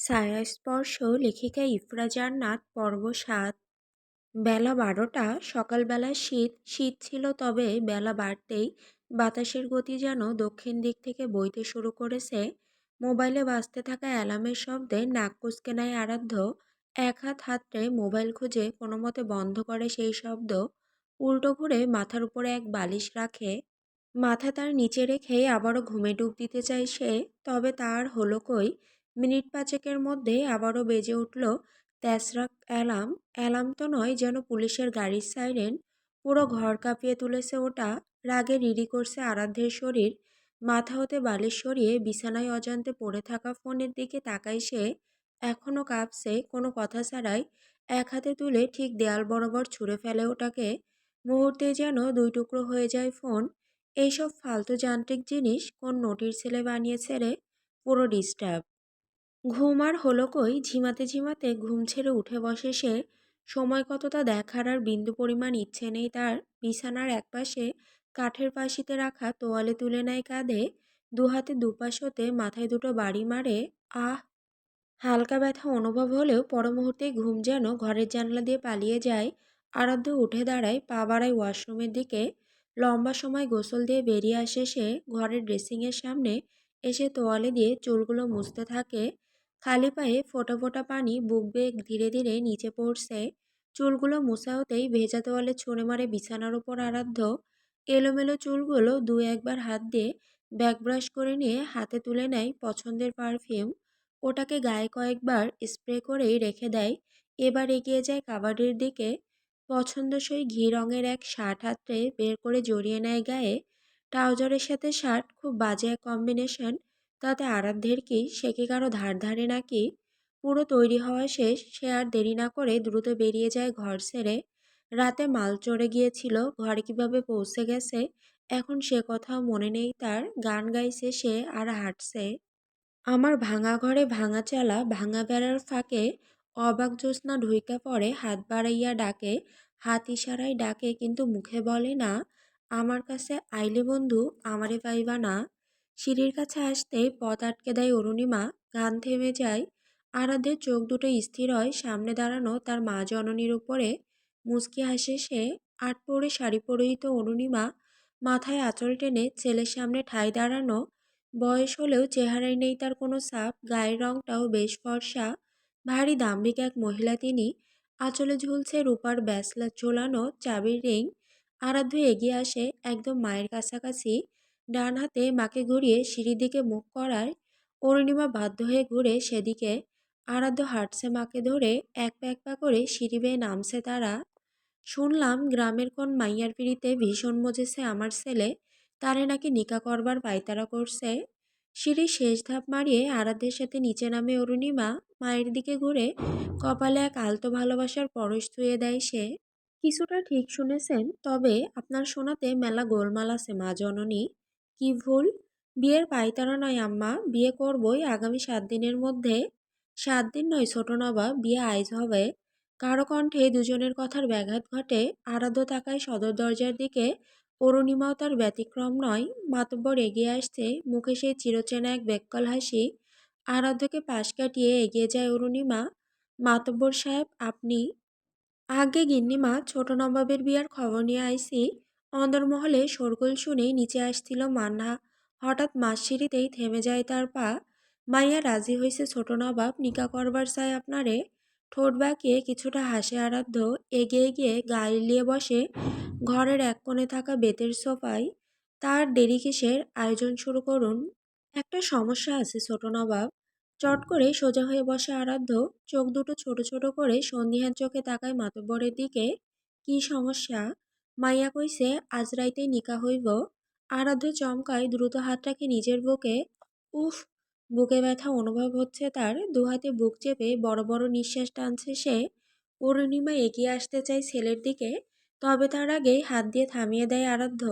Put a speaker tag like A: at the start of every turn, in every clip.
A: ছায়াস্পর্শ লেখিকা ইফরা জান্নাত পর্ব সাত। বেলা বারোটা, সকালবেলা শীত শীত ছিল তবে বেলা বাড়তেই বাতাসের গতি যেন দক্ষিণ দিক থেকে বইতে শুরু করেছে। মোবাইলে বাজতে থাকা অ্যালার্মের শব্দে নাক কুচকে নেয় আরাধ্য, এক হাত হাতড়ে মোবাইল খুঁজে কোনো মতে বন্ধ করে সেই শব্দ, উল্টো ঘুরে মাথার উপরে এক বালিশ রাখে। মাথা তার নিচে রেখে আবারও ঘুমে ডুব দিতে চায় সে, তবে তার হলো কই? মিনিট পাঁচেকের মধ্যে আবারও বেজে উঠল তেসরাক অ্যালার্ম অ্যালার্ম তো নয় যেন পুলিশের গাড়ির সাইরেন। পুরো ঘর কাঁপিয়ে তুলেছে ওটা, রাগে রিডি করছে আরাধ্যের শরীর। মাথা হতে বালিশ সরিয়ে বিছানায় অজান্তে পড়ে থাকা ফোনের দিকে তাকায় সে। এখনও কাঁপছে, কোনো কথা ছাড়াই। এক হাতে তুলে ঠিক দেয়াল বরাবর ছুঁড়ে ফেলে ওটাকে। মুহূর্তে যেন দুই টুকরো হয়ে যায় ফোন। এইসব ফালতু যান্ত্রিক জিনিস কোন নোটির ছেলে বানিয়েছে রে? পুরো ডিস্টার্ব। ঘুম আর হলো কই? ঝিমাতে ঝিমাতে ঘুম ছেড়ে উঠে বসে সে সময় কতটা দেখার আর বিন্দু পরিমাণ ইচ্ছে নেই তার। বিছানার একপাশে কাঠের পাশিতে রাখা তোয়ালে তুলে নেয় কাঁধে, দু হাতে দুপাশ হতে মাথায় দুটো বাড়ি মারে। আহ! হালকা ব্যথা অনুভব হলেও পর মুহূর্তে ঘুম যেন ঘরের জানলা দিয়ে পালিয়ে যায়। আরাধ্য উঠে দাঁড়ায় পা বাড়ায় ওয়াশরুমের দিকে। লম্বা সময় গোসল দিয়ে বেরিয়ে আসে সে। ঘরের ড্রেসিংয়ের সামনে এসে তোয়ালে দিয়ে চুলগুলো মুছতে থাকে। খালি পায়ে ফোটা ফোটা পানি বুক বেগ ধীরে ধীরে নিচে পড়ছে, চুলগুলো মুছা হতেই ভেজা তোয়ালে ছুঁড়ে মারে বিছানার ওপর আরাধ্য, এলোমেলো চুলগুলো দু একবার হাত দিয়ে ব্যাক ব্রাশ করে নিয়ে হাতে তুলে নেয় পছন্দের পারফিউম, ওটাকে গায়ে কয়েকবার স্প্রে করেই রেখে দেয়, এবার এগিয়ে যায় কাবাডির দিকে, পছন্দসই ঘি রঙের এক শার্ট হাতে বের করে জড়িয়ে নেয় গায়ে, ট্রাউজারের সাথে শার্ট খুব বাজে এক কম্বিনেশন তাতে আরাধ্যের কি সে কি কারও ধার ধারে নাকি? পুরো তৈরি হওয়া শেষ, সে আর দেরি না করে দ্রুত বেরিয়ে যায় ঘর ছেড়ে রাতে মাল চড়ে গিয়েছিল, ঘরে কীভাবে পৌঁছে গেছে, এখন সে কথা মনে নেই তার। গান গাইছে সে আর হাঁটছে। আমার ভাঙা ঘরে ভাঙা চালা, ভাঙা বেড়ার ফাঁকে অবাক জ্যোৎস্না ঢুইকা পড়ে, হাত বাড়াইয়া ডাকে। হাত ইশারায় ডাকে, কিন্তু মুখে বলে না, আমার কাছে আইলে বন্ধু, আমারে পাইবা না। সিঁড়ির কাছে আসতেই পথ আটকে দেয় অরুণিমা। গান থেমে যায়। আরাধ্যের চোখ দুটো স্থির হয়। সামনে দাঁড়ানো তার মা জননীর উপরে। মুচকি হাসে সে। আট পরে শাড়ি পরিহিত অরুণিমা মাথায় আঁচল টেনে ছেলের সামনে ঠাই দাঁড়ানো। বয়স হলেও চেহারায় নেই তার কোনো সাপ গায়ের রংটাও বেশ ফর্সা। ভারী দাম্ভিক এক মহিলা তিনি। আঁচলে ঝুলছে রূপার ব্যাসলা ঝোলানো চাবির রিং। আরাধ্য এগিয়ে আসে একদম মায়ের কাছাকাছি। ডান হাতে মাকে ঘুরিয়ে সিঁড়ির দিকে মুখ করায় অরুণিমা বাধ্য হয়ে ঘুরে সেদিকে আরাধ্য হাঁটছে মাকে ধরে, এক পা এক পা করে সিঁড়ি বেয়ে নামছে তারা। শুনলাম গ্রামের কোন মাইয়ার পিড়িতে ভীষণ মজেছে আমার ছেলে, তারে নাকি নিকা করবার পায়তারা করছে। সিঁড়ির শেষ ধাপ মারিয়ে আরাধ্যের সাথে নিচে নামে অরুণিমা মায়ের দিকে ঘুরে কপালে এক আলতো ভালোবাসার পরশ ধুয়ে দেয় সে। কিছুটা ঠিক শুনেছেন, তবে আপনার শোনাতে মেলা গোলমাল আছে মা জননী। কি ভুল? বিয়ের পাইতারা নয়, আম্মা। বিয়ে করবই আগামী সাত দিনের মধ্যে। সাত দিন নয়, ছোট নবাব, বিয়ে আইজ হবে। কারও কণ্ঠে দুজনের কথার ব্যাঘাত ঘটে। আরাধ্য তাকায় সদর দরজার দিকে। অরুণিমাও তার ব্যতিক্রম নয়। মাতব্বর এগিয়ে আসছে। মুখে সেই চিরচেনা এক বেক্কল হাসি। আরাধ্যকে পাশ কাটিয়ে এগিয়ে যায় অরুণিমা। মাতব্বর সাহেব, আপনি? আগে গিন্নিমা, ছোট নবাবের বিয়ার খবর নিয়ে আইসি। অন্দরমহলে শোরগোল শুনেই নিচে আসছিল মান্না। হঠাৎ মাসিঁড়িতেই থেমে যায় তার পা। মাইয়া রাজি হয়েছে ছোট নবাব, নিকা করবার চায় আপনারে। ঠোঁট বাঁকিয়ে কিছুটা হাসে আরাধ্য, এগিয়ে গিয়ে গায়ে লিয়ে বসে ঘরের এক কোণে থাকা বেতের সোফায়। তার দেরি কিসের? আয়োজন শুরু করুন। একটা সমস্যা আছে ছোট নবাব। চট করে সোজা হয়ে বসে আরাধ্য। চোখ দুটো ছোট ছোট করে সন্ধিহান চোখে তাকায় মাতব্বরের দিকে। কি সমস্যা? মাইয়া কইছে, আজ রাইতেই নিকা হইব। আরাধ্য চমকায় দ্রুত হাতটাকে নিজের বুকে, উফ, বুকে ব্যথা অনুভব হচ্ছে তার। দুহাতে বুক চেপে বড় বড় নিঃশ্বাস টানছে সে। অরুণিমা এগিয়ে আসতে চায় ছেলের দিকে, তবে তার আগে হাত দিয়ে থামিয়ে দেয় আরাধ্য।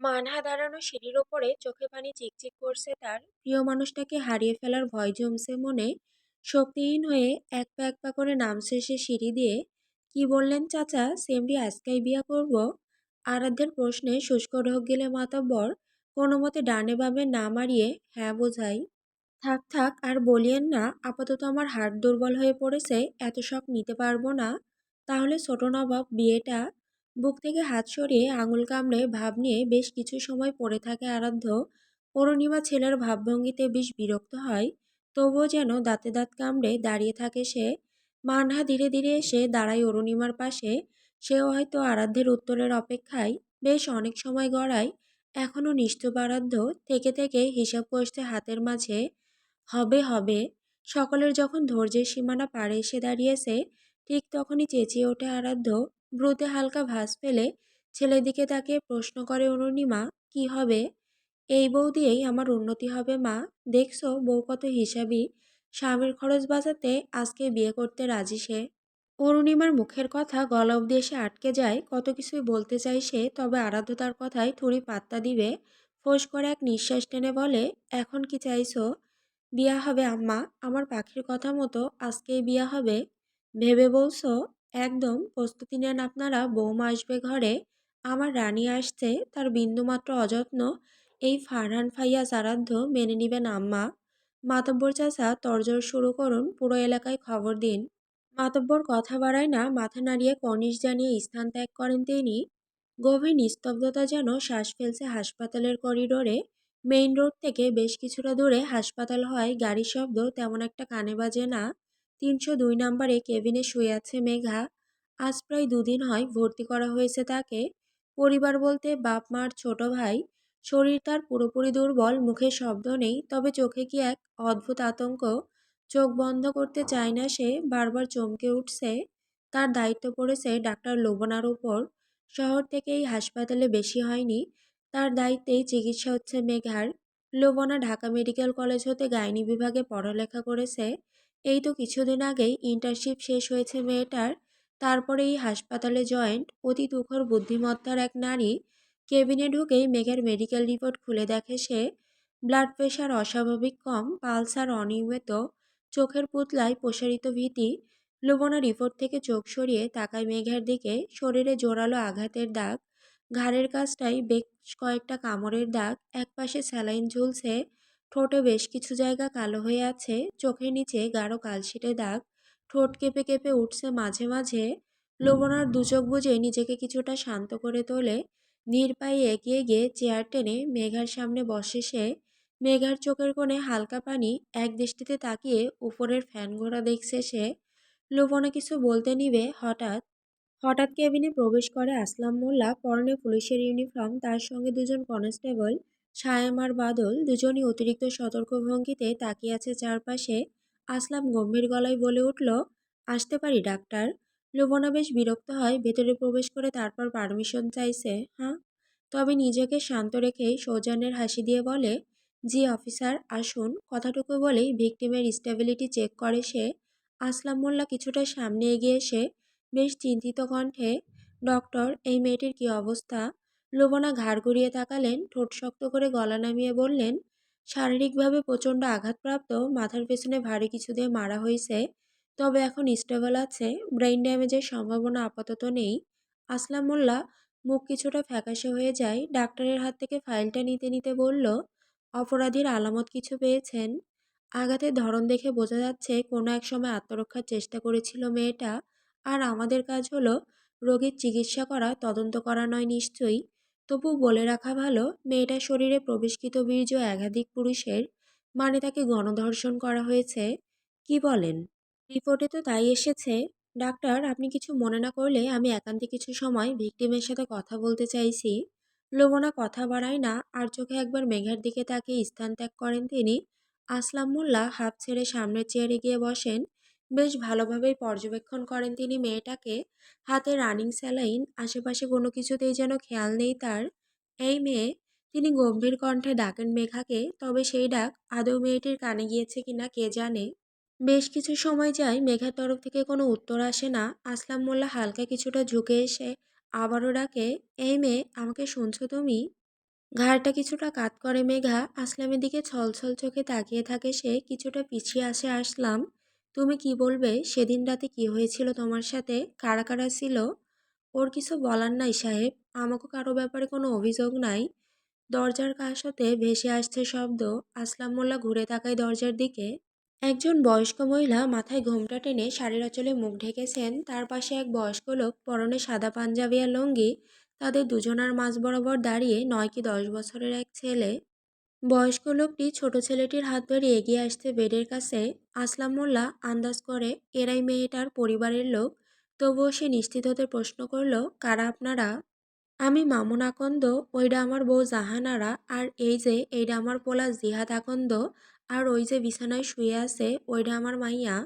A: মানহা দাঁড়ানো সিঁড়ির ওপরে চোখে পানি চিকচিক করছে তার। প্রিয় মানুষটাকে হারিয়ে ফেলার ভয় জমছে মনে। শক্তিহীন হয়ে এক পা এক পা করে নামছে সে সিঁড়ি দিয়ে। কি বললেন চাচা? সেমরি আজকাই বিয়া করব? আরাধ্যের প্রশ্নে শুষ্ক ঢোক গেলে মাতব্বর কোনো মতে ডানে বামে না মারিয়ে হ্যাঁ বোঝাই। থাক থাক, আর বলিয়েন না, আপাতত আমার হাড় দুর্বল হয়ে পড়েছে, এত শখ নিতে পারব না। তাহলে ছোট নবাব বিয়েটা বুক থেকে হাত সরিয়ে আঙুল কামড়ে ভাব নিয়ে বেশ কিছু সময় পড়ে থাকে আরাধ্য। অরুণিমা ছেলের ভাবভঙ্গিতে বেশ বিরক্ত হয়, তবুও যেন দাঁতে দাঁত কামড়ে দাঁড়িয়ে থাকে সে। মানহা ধীরে ধীরে এসে দাঁড়ায় অরুণিমার পাশে। সেও হয়তো আরাধ্যের উত্তরের অপেক্ষায় বেশ অনেক সময় গড়ায়, এখনও নিশ্চুপ আরাধ্য থেকে থেকে হিসাব কষতে হাতের মাঝে, হবে হবে। সকলের যখন ধৈর্যের সীমানা পাড়ে এসে দাঁড়িয়েছে, ঠিক তখনই চেঁচিয়ে ওঠে আরাধ্য। ব্রুতে হালকা ভাস ফেলে ছেলের দিকে তাকিয়ে প্রশ্ন করে, অরুণিমা, কি হবে? এই বউ দিয়েই আমার উন্নতি হবে, মা। দেখছ, বউ কত হিসাবি। স্বামীর খরচ বাঁচাতে আজকে বিয়ে করতে রাজি সে। অরুণিমার মুখের কথা গলা অব্দি এসে আটকে যায়, কত কিছুই বলতে চাই সে, তবে আরাধ্য তার কথায় থুড়ি পাত্তা দিবে, ফোঁস করে এক নিঃশ্বাস টেনে বলে, এখন কি চাইছো? বিয়া হবে আম্মা, আমার পাখির কথা মতো আজকেই বিয়া হবে। ভেবে বলছো? একদম, প্রস্তুতি নেন আপনারা, বৌমা আসবে ঘরে। আমার রানী আসছে, তার বিন্দুমাত্র অযত্ন, এই ফারহান ফাইয়াজ আরাধ্য মেনে নিবেন আম্মা। মাতব্বর চাচা তরজর শুরু করুন, পুরো এলাকায় খবর দিন। মাতব্বর কথা বাড়ায় না, মাথা নাড়িয়ে কর্নিশ জানিয়ে স্থান ত্যাগ করেন তিনি। গভীর নিস্তব্ধতা যেন শ্বাস ফেলছে হাসপাতালের করিডোরে। মেইন রোড থেকে বেশ কিছুটা দূরে হাসপাতাল হয়, গাড়ির শব্দ তেমন একটা কানে বাজে না। তিনশো দুই নম্বরে কেবিনে শুয়ে আছে মেঘা। আজ প্রায় দুদিন হয় ভর্তি করা হয়েছে তাকে। পরিবার বলতে বাপ, মার, ছোট ভাই। শরীর তার পুরোপুরি দুর্বল, মুখে শব্দ নেই, তবে চোখে কি এক অদ্ভুত আতঙ্ক? চোখ বন্ধ করতে চায় না সে, বারবার চমকে উঠছে। তার দায়িত্ব পড়েছে ডাক্তার লোবনার ওপর শহর থেকে এই হাসপাতালে বেশি হয়নি। তার দায়িত্বেই চিকিৎসা হচ্ছে মেঘার। লোবনা ঢাকা মেডিকেল কলেজ হতে গাইনি বিভাগে পড়ালেখা করেছে। এই তো কিছুদিন আগেই ইন্টার্নশিপ শেষ হয়েছে মেয়েটার। তারপরে এই হাসপাতালে জয়েন্ট। অতি তুখর বুদ্ধিমত্তার এক নারী কেবিনে ঢুকেই মেঘের মেডিকেল রিপোর্ট খুলে দেখে সে, ব্লাড প্রেশার অস্বাভাবিক কম, পালসার অনিয়মিত, চোখের পুতলায় প্রসারিত ভীতি লুবনা রিপোর্ট থেকে চোখ সরিয়ে তাকায় মেঘের দিকে, শরীরে জোরালো আঘাতের দাগ, ঘাড়ের কাছটায় বেশ কয়েকটা কামড়ের দাগ, একপাশে স্যালাইন ঝুলছে, ঠোঁটে বেশ কিছু জায়গা কালো হয়ে আছে, চোখের নিচে গাঢ় কালশিটে দাগ, ঠোঁট কেঁপে কেঁপে উঠছে মাঝে মাঝে লবণার দুচোখ বুঝে নিজেকে কিছুটা শান্ত করে তোলে ধীর পায়ে এগিয়ে গিয়ে চেয়ার টেনে মেঘার সামনে বসে সে, মেঘার চোখের কোণে হালকা পানি এক দৃষ্টিতে তাকিয়ে উপরের ফ্যান ঘোরা দেখছে সে, লোভনা কিছু বলতে নিবে হঠাৎ। হঠাৎ কেবিনে প্রবেশ করে আসলাম মোল্লা, পরনে পুলিশের ইউনিফর্ম, তার সঙ্গে দুজন কনস্টেবল, সায়েম আর বাদল, দুজনই অতিরিক্ত সতর্ক ভঙ্গিতে তাকিয়ে আছে চারপাশে। আসলাম গম্ভীর গলায় বলে উঠল, আসতে পারি, ডাক্তার? লোভনা বেশ বিরক্ত হয়, ভেতরে প্রবেশ করে তারপর পারমিশন চাইছে হ্যাঁ? তবে নিজেকে শান্ত রেখে সৌজন্যের হাসি দিয়ে বলে, জি অফিসার, আসুন। কথাটুকু বলেই ভিকটিমের স্টেবিলিটি চেক করে সে। আসলাম মোল্লা কিছুটা সামনে এগিয়ে এসে বেশ চিন্তিত কণ্ঠে, ডক্টর, এই মেয়েটির কি অবস্থা? লোবনা ঘাড় ঘুরিয়ে তাকালেন, ঠোঁট শক্ত করে গলা নামিয়ে বললেন, শারীরিকভাবে প্রচণ্ড আঘাতপ্রাপ্ত, মাথার পেছনে ভারী কিছু দিয়ে মারা হয়েছে। তবে এখন স্টেবল আছে। ব্রেইন ড্যামেজের সম্ভাবনা আপাতত নেই। আসলাম মোল্লা মুখ কিছুটা ফ্যাকাশে হয়ে যায়। ডাক্তারের হাত থেকে ফাইলটা নিতে নিতে বলল, অপরাধীর আলামত কিছু পেয়েছেন? আঘাতের ধরন দেখে বোঝা যাচ্ছে কোনো এক সময় আত্মরক্ষার চেষ্টা করেছিল মেয়েটা। আর আমাদের কাজ হলো রোগীর চিকিৎসা করা, তদন্ত করা নয় নিশ্চয়ই। তবু বলে রাখা ভালো, মেয়েটার শরীরে প্রবেশকৃত বীর্য একাধিক পুরুষের মানে তাকে গণধর্ষণ করা হয়েছে। কি বলেন? রিপোর্টে তো তাই এসেছে। ডাক্তার, আপনি কিছু মনে না করলে আমি একান্তে কিছু সময় ভিকটিমের সাথে কথা বলতে চাইছি। লোবনা কথা বাড়ায় না, আর চোখে একবার মেঘের দিকে তাকিয়ে স্থান ত্যাগ করেন তিনি। আসলাম মোল্লা হাফ ছেড়ে সামনের চেয়ারে গিয়ে বসেন। বেশ ভালোভাবেই পর্যবেক্ষণ করেন তিনি মেয়েটাকে। হাতে রানিং স্যালাইন, আশেপাশে কোনো কিছুতেই যেন খেয়াল নেই তার। এই মেয়ে, তিনি গম্ভীর কণ্ঠে ডাকেন মেঘাকে, তবে সেই ডাক আদৌ মেয়েটির কানে গিয়েছে কিনা কে জানে। বেশ কিছু সময় যায় মেঘার তরফ থেকে কোনো উত্তর আসে না। আসলাম মোল্লা হালকা কিছুটা ঝুঁকে এসে আবারও ডাকে, এই মেয়ে, আমাকে শুনছো তুমি? ঘাড়টা কিছুটা কাত করে মেঘা, আসলামের দিকে ছলছল চোখে তাকিয়ে থাকে সে, কিছুটা পিছিয়ে আসে আসলাম। তুমি কি বলবে? সেদিন রাতে কি হয়েছিল তোমার সাথে? কারা কারা ছিল? ওর কিছু বলার নাই সাহেব, আমাকে কারও ব্যাপারে কোনো অভিযোগ নাই। দরজার কাছ হতে ভেসে আসছে শব্দ। আসলাম মোল্লা ঘুরে তাকায় দরজার দিকে। একজন বয়স্ক মহিলা মাথায় ঘোমটা টেনে শাড়ির আঁচলে মুখ ঢেকেছেন। তার পাশে এক বয়স্ক লোক পরনে সাদা পাঞ্জাবি আর লুঙ্গি। তাদের দুজনার মাঝ বরাবর দাঁড়িয়ে নয় কি দশ বছরের এক ছেলে। বয়স্ক লোকটি ছোট ছেলেটির হাত ধরে এগিয়ে আসতে বেডের কাছে আসলাম মোল্লা আন্দাজ করে, এরাই মেয়েটার পরিবারের লোক। তবুও সে নিশ্চিত হতে প্রশ্ন করল, কারা আপনারা? আমি মামুন আকন্দ ওইটা আমার বউ জাহানারা, আর এই যে এইটা আমার পোলা জিহাদ আকন্দ আর ওই যে বিছানায় শুয়ে আছে ওইটা আমার মাইয়া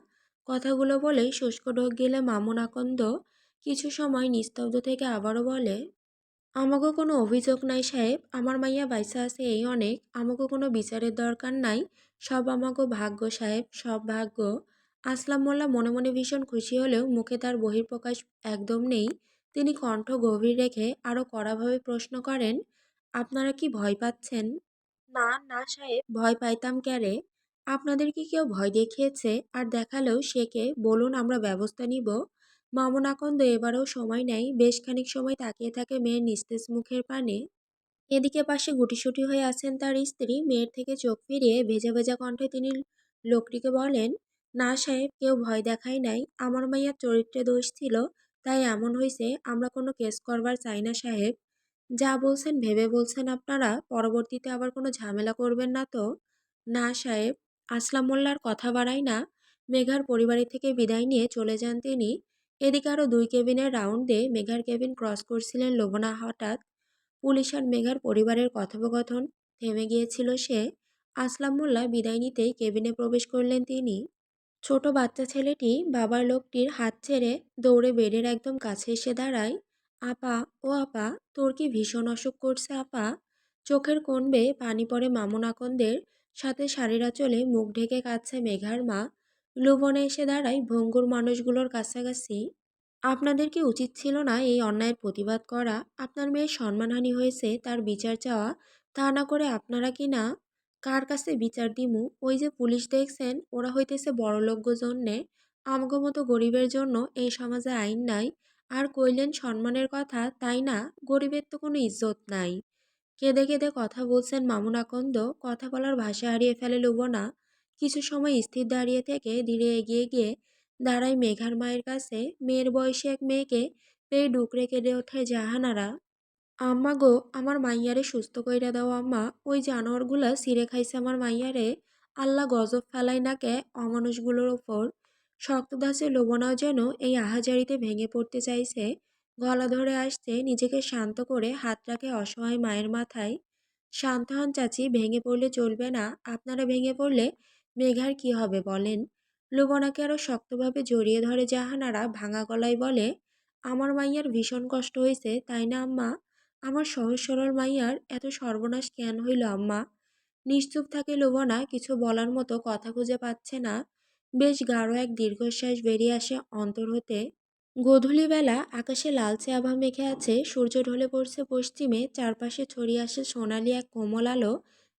A: কথাগুলো বলে শুষ্ক ঢোক গেলে মামুন আকন্দ কিছু সময় নিস্তব্ধ থেকে আবারও বলে আমাকে কোনো অভিযোগ নাই সাহেব, আমার মাইয়া বাইসা আছে এই অনেক আমাকে কোনো বিচারের দরকার নাই, সব আমাকে ভাগ্য সাহেব, সব ভাগ্য। আসলাম মোল্লা মনে মনে ভীষণ খুশি হলেও মুখে তার বহিঃপ্রকাশ একদম নেই। তিনি কণ্ঠ গভীর রেখে আরও কড়াভাবে প্রশ্ন করেন, আপনারা কি ভয় পাচ্ছেন? না না সাহেব ভয় পাইতাম ক্যারে? আপনাদেরকে কেউ ভয় দেখিয়েছে? আর দেখালেও সে কে? বলুন, আমরা ব্যবস্থা নিব। মামুন আকন্দ এবারেও সময় নেয়, বেশ খানিক সময় তাকিয়ে থাকে মেয়ের নিস্তেজ মুখের পানে। এদিকে পাশে গুটিসুটি হয়ে আছেন তার স্ত্রী। মেয়ের থেকে চোখ ফিরিয়ে ভেজা ভেজা কণ্ঠে তিনি লোকটিকে বলেন, না সাহেব, কেউ ভয় দেখায় নাই। আমার মাইয়ার চরিত্রে দোষ ছিল, তাই এমন হয়েছে আমরা কোনো কেস করবার চাই না সাহেব। যা বলছেন, ভেবে বলছেন আপনারা, পরবর্তীতে আবার কোনো ঝামেলা করবেন না তো। না সাহেব, আসলাম মোল্লার কথা বাড়াই না। মেঘার পরিবারের থেকে বিদায় নিয়ে চলে যান তিনি। এদিকে আরও দুই কেবিনের রাউন্ডে মেঘার কেবিন ক্রস করছিলেন লোবনা হঠাৎ। পুলিশ আর মেঘার পরিবারের কথোপকথন, থেমে গিয়েছিল সে। আসলাম মোল্লা বিদায় নিতেই কেবিনে প্রবেশ করলেন তিনি। ছোট বাচ্চা ছেলেটি বাবার লোকটির হাত ছেড়ে দৌড়ে বেডের একদম কাছে এসে দাঁড়ায়। আপা, ও আপা, তোর কি ভীষণ অসুখ করছে আপা? চোখের কোণ পানি পড়ে মামুন আকন্দের সাথে শাড়িরা চলে মুখ ঢেকে কাঁদছে মেঘার মা। লুবনে এসে দাঁড়ায় ভঙ্গুর মানুষগুলোর কাছাকাছি। আপনাদের কি উচিত ছিল না এই অন্যায়ের প্রতিবাদ করা? আপনার মেয়ের সম্মানহানি হয়েছে, তার বিচার চাওয়া, তা না করে আপনারা কি না? কার কাছে বিচার দিমু? ওই যে পুলিশ দেখছেন, ওরা হইতেছে বড়লোক জন্যে আমগো মতো গরিবের জন্য এই সমাজে আইন নাই। আর কইলেন সম্মানের কথা, তাই না? গরিবের তো কোনো ইজ্জত নাই। কেঁদে কেঁদে কথা বলছেন মামুন আকন্দ। কথা বলার ভাষা হারিয়ে ফেলে লুবনা। কিছু সময় স্থির দাঁড়িয়ে থেকে ধীরে এগিয়ে গিয়ে দাঁড়ায় মেঘার মায়ের কাছে। মেয়ের বয়সী এক মেয়েকে পেয়ে ডুকরে কেঁদে ওঠে জাহানারা। আম্মা গো, আমার মাইয়ারে সুস্থ কইরা দাও আম্মা। ওই জানোয়ারগুলা সিরে খাইছে আমার মাইয়ারে। আল্লাহ গজব ফেলাই না কে অমানুষগুলোর ওপর। শক্তদাসে লোবনাও যেন এই আহাজারিতে ভেঙে পড়তে চাইছে, গলা ধরে আসছে নিজেকে শান্ত করে হাত রাখে অসহায় মায়ের মাথায়। শান্ত হন চাচি, ভেঙে পড়লে চলবে না, আপনারা ভেঙে পড়লে মেঘার কি হবে বলেন। লোবনাকে আরও শক্তভাবে জড়িয়ে ধরে জাহানারা ভাঙা গলায় বলে, আমার মাইয়ার ভীষণ কষ্ট হয়েছে তাই না আম্মা? আমার সহজ সরল মাইয়ার এত সর্বনাশ কেন হইল আম্মা। নিশ্চুপ থাকে লোবনা কিছু বলার মতো কথা খুঁজে পাচ্ছে না। বেশ গাঢ় এক দীর্ঘশ্বাস বেরিয়ে আসে অন্তর হতে। গধূলিবেলা আকাশে লালচে আভা মেখে আছে, সূর্য ঢলে পড়ছে পশ্চিমে, চারপাশে ছড়িয়ে আসে সোনালি এক কোমল আলো,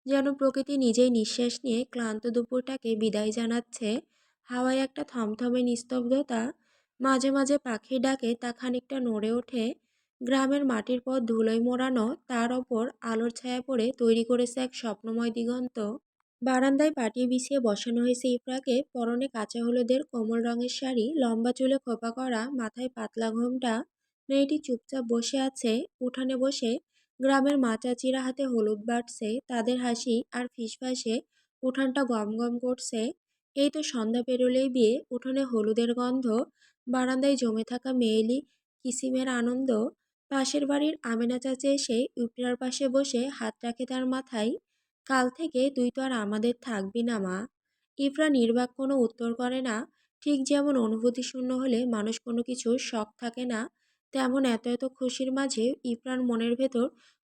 A: যেন প্রকৃতি নিজেই নিঃশ্বাস নিয়ে ক্লান্ত দুপুরটাকে বিদায় জানাচ্ছে। হাওয়ায় একটা থমথমে নিস্তব্ধতা, মাঝে মাঝে পাখির ডাকে তা খানিকটা নড়ে ওঠে। গ্রামের মাটির পথ ধুলোয় মোড়ানো, তার ওপর আলোর ছায়া পড়ে তৈরি করেছে এক স্বপ্নময় দিগন্ত। বারান্দায় পাটিয়ে বিছিয়ে বসানো হয়েছে ইফরাকে। পরনে কাঁচা হলুদের কোমল রঙের শাড়ি, লম্বা চুলে খোপা করা, মাথায় পাতলা ঘোমটা। মেয়েটি চুপচাপ বসে আছে। উঠানে বসে গ্রামের মা চাচিরা হাতে হলুদ বাটছে, তাদের হাসি আর ফিসফাসে উঠানটা গম গম করছে। এই তো সন্ধ্যা পেরোলেই বিয়ে, উঠোনে হলুদের গন্ধ। বারান্দায় জমে থাকা মেয়েলি কিসিমের আনন্দ। পাশের বাড়ির আমেনা চাচি এসে ইউপিরার পাশে বসে হাত রাখে তার মাথায়। কাল থেকে তুই তো আর আমাদের থাকবি না, মা। ইফরা নির্বাক কোনো উত্তর করে না। ঠিক যেমন অনুভূতি শূন্য হলে মানুষ কোনো কিছুর শখ থাকে না, তেমন এত এত খুশির মাঝে ইফরার মনের ভেতর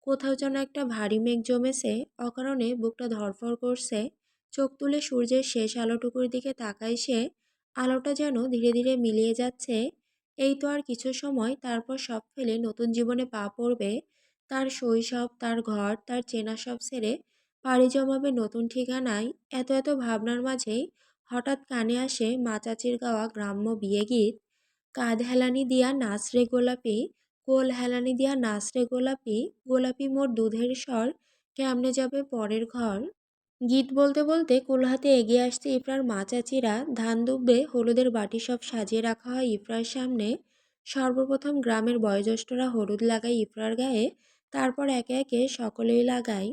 A: কোথাও যেন একটা ভারী মেঘ জমেছে, অকারণে বুকটা ধরফর করছে। চোখ তুলে সূর্যের শেষ আলোটুকুর দিকে তাকায় সে, আলোটা যেন ধীরে ধীরে মিলিয়ে যাচ্ছে। এই তো আর কিছু সময়, তারপর সব ফেলে নতুন জীবনে পা পড়বে। তার শৈশব, তার ঘর, তার চেনা সব ছেড়ে পাড়ি জমাবে নতুন ঠিকানায়, এত এত ভাবনার মাঝেই হঠাৎ কানে আসে মা চাচির গাওয়া গ্রাম্য বিয়ে গীত। কাঁধ হেলানি দিয়া নাচরে গোলাপি, কোল হেলানি দিয়া নাচরে গোলাপি গোলাপি মোর দুধের স্বর, কেমনে যাবে পরের ঘর? গীত বলতে বলতে কুলহাতে এগিয়ে আসতে ইফরার মা চাচিরা ধান দুব্বে হলুদের বাটি সব সাজিয়ে রাখা হয় ইফরার সামনে। সর্বপ্রথম গ্রামের বয়োজ্যেষ্ঠরা হলুদ লাগায় ইফরার গায়ে, তারপর একে একে সকলেই লাগায়।